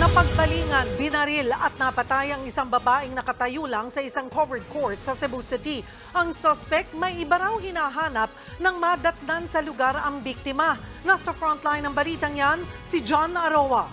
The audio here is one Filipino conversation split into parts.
Napagbalingan, binaril at napatay ang isang babaeng nakatayo lang sa isang covered court sa Cebu City. Ang suspect may iba raw hinahanap ng madatnan sa lugar ang biktima. Nasa frontline ng balitang yan, si John Aroa.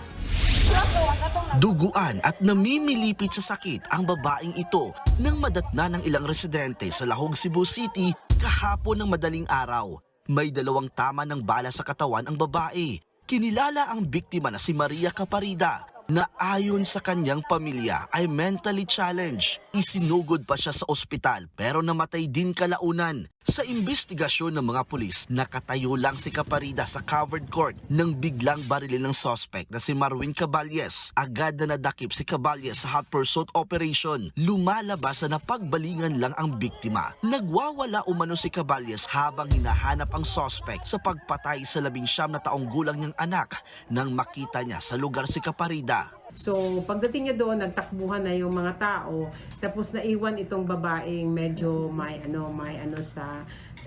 Duguan at namimilipit sa sakit ang babaeng ito nang madatna ng ilang residente sa Lahog, Cebu City kahapon ng madaling araw. May dalawang tama ng bala sa katawan ang babae. Kinilala ang biktima na si Maria Caparida na ayon sa kanyang pamilya ay mentally challenged. Isinugod pa siya sa ospital pero namatay din kalaunan. Sa investigasyon ng mga pulis, nakatayo lang si Caparida sa covered court nang biglang barilin ng suspect na si Marwin Caballes. Agad na nadakip si Caballes sa hot pursuit operation. Lumalabas na napagbalingan lang ang biktima. Nagwawala umano si Caballes habang hinahanap ang suspect sa pagpatay sa labing siyam na taong gulang niyang anak nang makita niya sa lugar si Caparida. So, pagdating niya doon, nagtakbuhan na yung mga tao. Tapos naiwan itong babaeng medyo may ano, may ano sa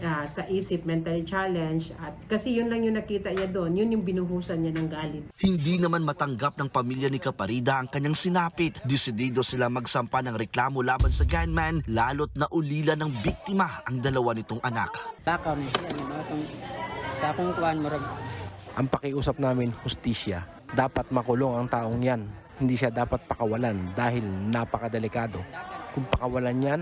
ah, sa isip, mentally challenged. At kasi yun lang yung nakita niya doon, yun yung binuhusan niya ng galit. Hindi naman matanggap ng pamilya ni Caparida ang kanyang sinapit. Desidido sila magsampa ng reklamo laban sa gunman, lalot na ulila ng biktima ang dalawa nitong anak. Akong, sa akong kuhan, marag, ang pakiusap namin, hustisya. Dapat makulong ang taong yan. Hindi siya dapat pakawalan dahil napakadelikado. Kung pakawalan yan,